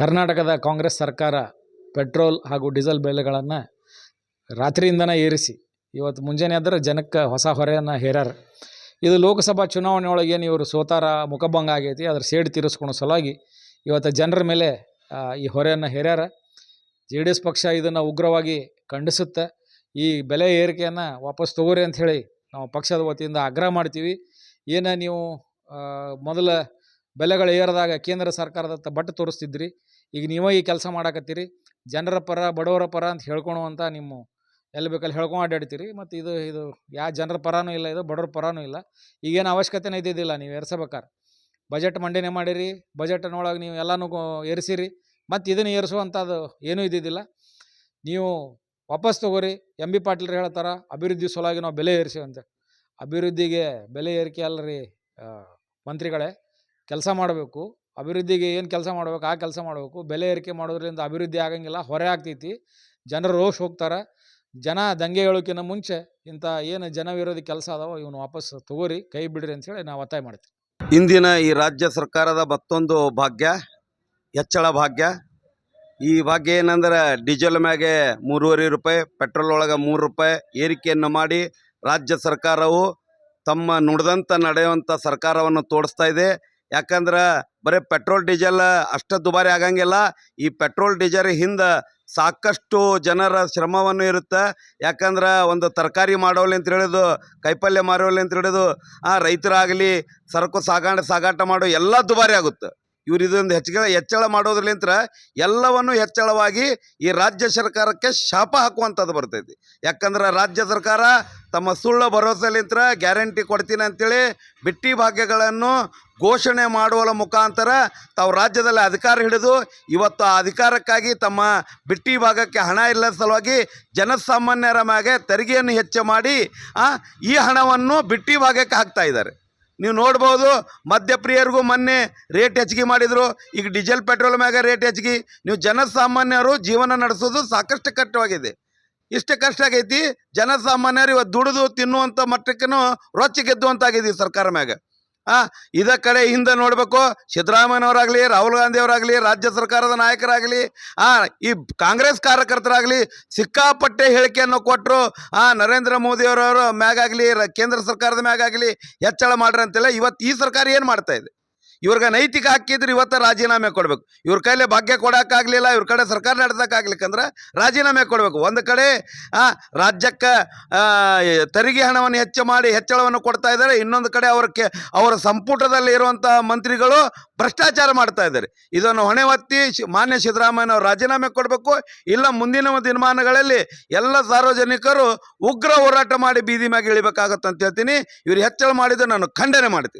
ಕರ್ನಾಟಕದ ಕಾಂಗ್ರೆಸ್ ಸರ್ಕಾರ ಪೆಟ್ರೋಲ್ ಹಾಗೂ ಡೀಸೆಲ್ ಬೆಲೆಗಳನ್ನು ರಾತ್ರಿಯಿಂದನೇ ಏರಿಸಿ, ಇವತ್ತು ಮುಂಜಾನೆ ಆದರೆ ಜನಕ್ಕೆ ಹೊಸ ಹೊರೆಯನ್ನು ಹೇರ್ಯಾರ. ಇದು ಲೋಕಸಭಾ ಚುನಾವಣೆ ಒಳಗೆ ಏನು ಇವರು ಸೋತಾರ, ಮುಖಭಂಗ ಆಗೈತಿ, ಅದ್ರ ಸೇಡು ತೀರಿಸ್ಕೊಳೋ ಸಲುವಾಗಿ ಇವತ್ತು ಜನರ ಮೇಲೆ ಈ ಹೊರೆಯನ್ನು ಹೇರ್ಯಾರ. ಜೆ ಡಿ ಎಸ್ ಪಕ್ಷ ಇದನ್ನು ಉಗ್ರವಾಗಿ ಖಂಡಿಸುತ್ತೆ. ಈ ಬೆಲೆ ಏರಿಕೆಯನ್ನು ವಾಪಸ್ ತಗೋರಿ ಅಂತ ಹೇಳಿ ನಾವು ಪಕ್ಷದ ವತಿಯಿಂದ ಆಗ್ರಹ ಮಾಡ್ತೀವಿ. ಏನು ನೀವು ಮೊದಲ ಬೆಲೆಗಳು ಏರಿದಾಗ ಕೇಂದ್ರ ಸರ್ಕಾರದತ್ತ ಬಟ್ಟು ತೋರಿಸ್ತಿದ್ರಿ, ಈಗ ನೀವೇ ಈ ಕೆಲಸ ಮಾಡಾಕತ್ತೀರಿ, ಜನರ ಪರ, ಬಡವರ ಪರ ಅಂತ ಹೇಳ್ಕೊಳುವಂಥ ನಿಮ್ಮ, ಎಲ್ಲಿ ಬೇಕಲ್ಲಿ ಹೇಳ್ಕೊಂಡು ಅಡ್ಡಾಡ್ತೀರಿ ಮತ್ತು ಇದು ಇದು ಯಾವ ಜನರ ಪರನೂ ಇಲ್ಲ, ಇದು ಬಡವ್ರ ಪರನೂ ಇಲ್ಲ, ಈಗೇನು ಅವಶ್ಯಕತೆನೇ ಇದ್ದಿದ್ದಿಲ್ಲ, ನೀವು ಏರ್ಸಬೇಕಾರೆ. ಬಜೆಟ್ ಮಂಡನೆ ಮಾಡಿರಿ, ಬಜೆಟ್ನೊಳಗೆ ನೀವು ಎಲ್ಲನೂ ಏರಿಸಿರಿ, ಮತ್ತು ಇದನ್ನು ಏರಿಸುವಂಥದ್ದು ಏನೂ ಇದ್ದಿದ್ದಿಲ್ಲ. ನೀವು ವಾಪಸ್ ತಗೋರಿ, ಎಂ ಬಿ ಪಾಟೀಲ್ರು ಹೇಳ್ತಾರೆ, ಅಭಿವೃದ್ಧಿ ಸಲುವಾಗಿ ನಾವು ಬೆಲೆ ಏರಿಸಿವಂತೆ. ಅಭಿವೃದ್ಧಿಗೆ ಬೆಲೆ ಏರಿಕೆ ಅಲ್ಲರಿ ಮಂತ್ರಿಗಳೇ. ಕೆಲಸ ಮಾಡಬೇಕು, ಅಭಿವೃದ್ಧಿಗೆ ಏನು ಕೆಲಸ ಮಾಡಬೇಕು, ಆ ಕೆಲಸ ಮಾಡಬೇಕು. ಬೆಲೆ ಏರಿಕೆ ಮಾಡೋದ್ರಿಂದ ಅಭಿವೃದ್ಧಿ ಆಗಂಗಿಲ್ಲ, ಹೊರೆ ಆಗ್ತೈತಿ. ಜನರು ರೋಷ್ ಹೋಗ್ತಾರೆ. ಜನ ದಂಗೆ ಹೇಳೋಕ್ಕಿಂತ ಮುಂಚೆ ಇಂಥ ಏನು ಜನ ವಿರೋಧಿ ಕೆಲಸ ಅದಾವೋ, ಇವನು ವಾಪಸ್ ತಗೋರಿ, ಕೈ ಬಿಡ್ರಿ ಅಂತೇಳಿ ನಾವು ಒತ್ತಾಯ ಮಾಡ್ತೀವಿ. ಇಂದಿನ ಈ ರಾಜ್ಯ ಸರ್ಕಾರದ ಮತ್ತೊಂದು ಭಾಗ್ಯ, ಹೆಚ್ಚಳ ಭಾಗ್ಯ. ಈ ಭಾಗ್ಯ ಏನಂದ್ರೆ ಡೀಸೆಲ್ ಮ್ಯಾಗೆ ಮೂರುವರೆ ರೂಪಾಯಿ, ಪೆಟ್ರೋಲ್ ಒಳಗೆ ಮೂರು ರೂಪಾಯಿ ಏರಿಕೆಯನ್ನು ಮಾಡಿ ರಾಜ್ಯ ಸರ್ಕಾರವು ತಮ್ಮ ನುಡಿದಂತ ನಡೆಯುವಂಥ ಸರ್ಕಾರವನ್ನು ತೋರಿಸ್ತಾ ಇದೆ. ಯಾಕಂದ್ರೆ ಬರೀ ಪೆಟ್ರೋಲ್ ಡೀಸೆಲ್ ಅಷ್ಟು ದುಬಾರಿ ಆಗಂಗಿಲ್ಲ. ಈ ಪೆಟ್ರೋಲ್ ಡೀಸೆಲ್ ಹಿಂದೆ ಸಾಕಷ್ಟು ಜನರ ಶ್ರಮವನ್ನು ಇರುತ್ತೆ. ಯಾಕಂದ್ರೆ ಒಂದು ತರಕಾರಿ ಮಾಡೋಲಿ ಅಂತ ಹೇಳಿದು ಕೈಪಲ್ಯ ಮಾರೋಲಿ ಅಂತ ಹೇಳಿದು ಆ ರೈತರಾಗಲಿ ಸರಕು ಸಾಗಾಣ ಸಾಗಾಟ ಮಾಡೋ ಎಲ್ಲ ದುಬಾರಿ ಆಗುತ್ತೆ. ಇವ್ರು ಇದೊಂದು ಹೆಚ್ಚಳ ಹೆಚ್ಚಳ ಮಾಡೋದ್ರಲಿಂತ್ರ ಎಲ್ಲವನ್ನು ಹೆಚ್ಚಳವಾಗಿ ಈ ರಾಜ್ಯ ಸರ್ಕಾರಕ್ಕೆ ಶಾಪ ಹಾಕುವಂಥದ್ದು ಬರ್ತೈತಿ. ಯಾಕಂದ್ರೆ ರಾಜ್ಯ ಸರ್ಕಾರ ತಮ್ಮ ಸುಳ್ಳು ಭರವಸೆಲಿಂತ್ರ ಗ್ಯಾರಂಟಿ ಕೊಡ್ತೀನಿ ಅಂತೇಳಿ ಬಿಟ್ಟಿ ಭಾಗ್ಯಗಳನ್ನು ಘೋಷಣೆ ಮಾಡುವ ಮುಖಾಂತರ ತಾವು ರಾಜ್ಯದಲ್ಲಿ ಅಧಿಕಾರ ಹಿಡಿದು ಇವತ್ತು ಆ ಅಧಿಕಾರಕ್ಕಾಗಿ ತಮ್ಮ ಬಿಟ್ಟಿ ಭಾಗಕ್ಕೆ ಹಣ ಇಲ್ಲದ ಸಲುವಾಗಿ ಜನಸಾಮಾನ್ಯರ ಮ್ಯಾಗೆ ತೆರಿಗೆಯನ್ನು ಹೆಚ್ಚು ಮಾಡಿ ಈ ಹಣವನ್ನು ಬಿಟ್ಟಿ ಭಾಗಕ್ಕೆ ಹಾಕ್ತಾ ಇದ್ದಾರೆ. ನೀವು ನೋಡ್ಬೋದು ಮದ್ಯಪ್ರಿಯರಿಗೂ ಮೊನ್ನೆ ರೇಟ್ ಹೆಚ್ಚಿಗೆ ಮಾಡಿದರು, ಈಗ ಡೀಸೆಲ್ ಪೆಟ್ರೋಲ್ ಮ್ಯಾಗ ರೇಟ್ ಹೆಚ್ಚಿಗೆ. ನೀವು ಜನಸಾಮಾನ್ಯರು ಜೀವನ ನಡೆಸೋದು ಸಾಕಷ್ಟು ಕಷ್ಟವಾಗಿದೆ. ಇಷ್ಟು ಕಷ್ಟ ಆಗೈತಿ, ಜನಸಾಮಾನ್ಯರು ಇವತ್ತು ದುಡಿದು ತಿನ್ನುವಂಥ ಮಟ್ಟಕ್ಕೂ ಗೆದ್ದುವಂತಾಗಿದೆ ಸರ್ಕಾರ ಮ್ಯಾಗ. ಆ, ಇದ ಕಡೆ ಹಿಂದೆ ನೋಡಬೇಕು, ಸಿದ್ದರಾಮಯ್ಯನವರಾಗಲಿ, ರಾಹುಲ್ ಗಾಂಧಿಯವರಾಗಲಿ, ರಾಜ್ಯ ಸರ್ಕಾರದ ನಾಯಕರಾಗಲಿ, ಆ, ಈ ಕಾಂಗ್ರೆಸ್ ಕಾರ್ಯಕರ್ತರಾಗಲಿ ಸಿಕ್ಕಾಪಟ್ಟೆ ಹೇಳಿಕೆಯನ್ನು ಕೊಟ್ಟರು ಆ, ನರೇಂದ್ರ ಮೋದಿಯವರವರು ಮ್ಯಾಗಾಗಲಿ ಕೇಂದ್ರ ಸರ್ಕಾರದ ಮ್ಯಾಗಾಗಲಿ, ಹೆಚ್ಚಳ ಮಾಡ್ರಿ ಅಂತೆಲ್ಲ ಇವತ್ತು ಈ ಸರ್ಕಾರ ಏನು ಮಾಡ್ತಾ ಇದೆ? ಇವ್ರಿಗೆ ನೈತಿಕ ಹಾಕಿದ್ರೆ ಇವತ್ತು ರಾಜೀನಾಮೆ ಕೊಡಬೇಕು. ಇವ್ರ ಕೈಲಿ ಭಾಗ್ಯ ಕೊಡೋಕ್ಕಾಗಲಿಲ್ಲ, ಇವ್ರ ಕಡೆ ಸರ್ಕಾರ ನಡೆಸೋಕ್ಕಾಗ್ಲಿಕ್ಕಂದ್ರೆ ರಾಜೀನಾಮೆ ಕೊಡಬೇಕು. ಒಂದು ಕಡೆ ರಾಜ್ಯಕ್ಕೆ ತೆರಿಗೆ ಹಣವನ್ನು ಹೆಚ್ಚು ಮಾಡಿ ಹೆಚ್ಚಳವನ್ನು ಕೊಡ್ತಾ ಇದ್ದಾರೆ. ಇನ್ನೊಂದು ಕಡೆ ಅವ್ರ ಕೆ, ಅವರ ಸಂಪುಟದಲ್ಲಿ ಇರುವಂಥ ಮಂತ್ರಿಗಳು ಭ್ರಷ್ಟಾಚಾರ ಮಾಡ್ತಾ ಇದ್ದಾರೆ. ಇದನ್ನು ಹೊಣೆ ಹೊತ್ತಿ ಮಾನ್ಯ ಮಾನ್ಯ ಸಿದ್ದರಾಮಯ್ಯನವರು ರಾಜೀನಾಮೆ ಕೊಡಬೇಕು. ಇಲ್ಲ ಮುಂದಿನ ದಿನಮಾನಗಳಲ್ಲಿ ಎಲ್ಲ ಸಾರ್ವಜನಿಕರು ಉಗ್ರ ಹೋರಾಟ ಮಾಡಿ ಬೀದಿ ಮ್ಯಾಗೆ ಅಂತ ಹೇಳ್ತೀನಿ. ಇವ್ರು ಹೆಚ್ಚಳ ಮಾಡಿದ್ರೆ ನಾನು ಖಂಡನೆ ಮಾಡ್ತೀನಿ.